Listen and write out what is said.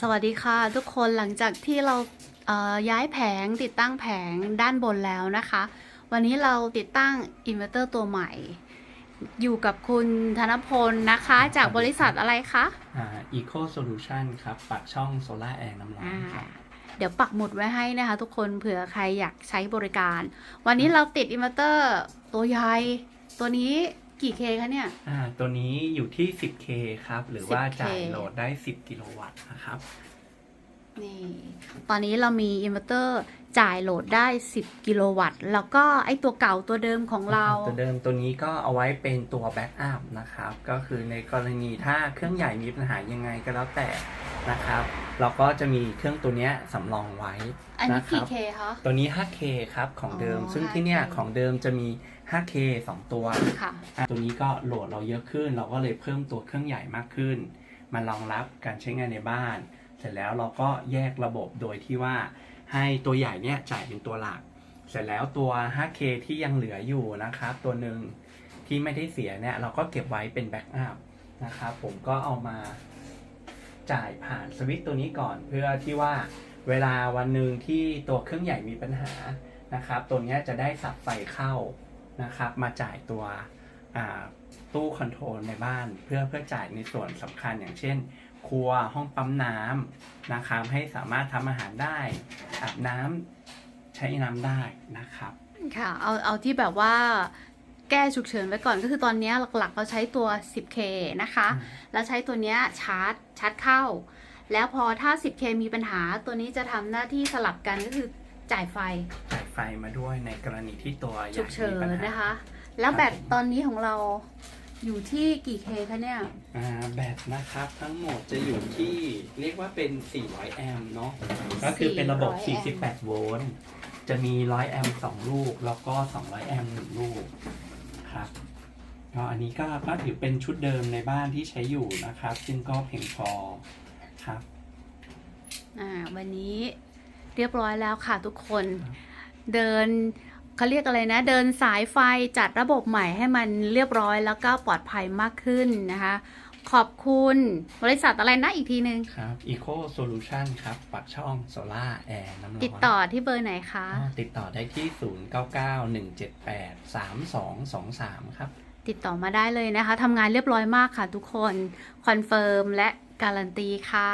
สวัสดีค่ะ ทุกคนหลังจากที่เราเอ่อย้ายแผงติดตั้งแผงด้านบนแล้วนะคะ วันนี้เราติดตั้งอินเวอร์เตอร์ตัวใหม่ อยู่กับคุณธนพลนะคะ จากบริษัทอะไรคะอ่า Eco Solution ครับปักช่องโซล่าแอร์น้ำร้อนอ่าครับเดี๋ยวปักหมุดไว้ให้นะคะ ทุกคนเผื่อใครอยากใช้บริการ วันนี้เราติดอินเวอร์เตอร์ตัวใหญ่ตัวนี้ กี่เคคะเนี่ย อ่า ตัวนี้อยู่ที่ 10K ครับ หรือว่า 10K จ่ายโหลดได้ 10 กิโลวัตต์นะครับ นี่ ตอนนี้เรามีอินเวอร์เตอร์จ่ายโหลดได้ 10 กิโลวัตต์ แล้วก็ไอตัวเก่าตัวเดิมของเรา ตัวเดิมตัวนี้ก็เอาไว้เป็นตัวแบ็กอัพนะครับ ก็คือในกรณีถ้าเครื่องใหญ่มีปัญหายังไงก็แล้วแต่ นะครับ เราก็จะมีเครื่องตัวเนี้ยสำรองไว้อันนี้นะคกี่รับเคคะตัวนี้ 5K ครับของเดิมอ๋อซึ่งที่เนี้ย 5K ของเดิมจะมี 5K 2 ตัวค่ะอะตัวนี้ก็โหลดเราเยอะขึ้น เราก็เลยเพิ่มตัวเครื่องใหญ่มากขึ้น มารองรับการใช้งานในบ้าน เสร็จแล้วเราก็แยกระบบโดยที่ว่าให้ตัวใหญ่เนี่ยจ่ายเป็นตัวหลัก เสร็จแล้วตัว 5K ที่ยังเหลืออยู่นะครับ ตัวหนึ่งที่ไม่ได้เสียเนี่ยเราก็เก็บไว้เป็นแบ็กอัพนะครับ ผมก็เอามา จ่ายผ่านสวิตตัวนี้ก่อน เพื่อที่ว่าเวลาวันหนึ่งที่ตัวเครื่องใหญ่มีปัญหานะครับ ตัวนี้จะได้สับไฟเข้านะครับ มาจ่ายตัวตู้คอนโทรลในบ้าน เพื่อเพื่อจ่ายในส่วนสำคัญอย่างเช่น ครัวห้องปั๊มน้ำนะครับให้สามารถทำอาหารได้อาบน้ำใช้น้ำได้นะครับค่ะเอาเอาที่แบบว่า แก้ฉุกเฉินไว้ก่อนก็คือตอนนี้หลักๆ เราใช้ตัว 10K นะคะ แล้วใช้ตัวเนี้ยชาร์จชาร์จเข้า แล้วพอถ้า 10K มีปัญหาตัวนี้จะทำหน้าที่สลับกันก็คือจ่ายไฟ จ่ายไฟมาด้วยในกรณีที่ตัวใหญ่ฉุกเฉิมีนปัญหานะคะ แล้วแบตครับผมตอนนี้ของเราอยู่ที่กี่ K คะเนี่ย อ่า แบตนะครับทั้งหมดจะอยู่ที่เรียกว่าเป็น 400 แอมป์เนาะ ก็คือเป็นระบบ400แอมป์48โวลต์ จะมี 100 แอมป์2ลูก แล้วก็ 200 แอมป์1ลูก ครับก็อันนี้ก็ก็ถือเป็นชุดเดิมในบ้านที่ใช้อยู่นะครับ ซึ่งก็เพียงพอครับอ่าวันนี้เรียบร้อยแล้วค่ะทุกคนครับเดินเขาเรียกอะไรนะ เดินสายไฟจัดระบบใหม่ให้มันเรียบร้อยแล้วก็ปลอดภัยมากขึ้นนะคะ ขอบคุณบริษัทอะไรนะอีกทีหนึ่งครับ Eco Solution ครับ ปักช่องโซล่าแอร์น้ำร้อนติดต่อที่เบอร์ไหนคะอ๋อติดต่อได้ที่ 0991783223 ครับ ติดต่อมาได้เลยนะคะทำงานเรียบร้อยมากค่ะทุกคน คอนเฟิร์มและการันตีค่ะ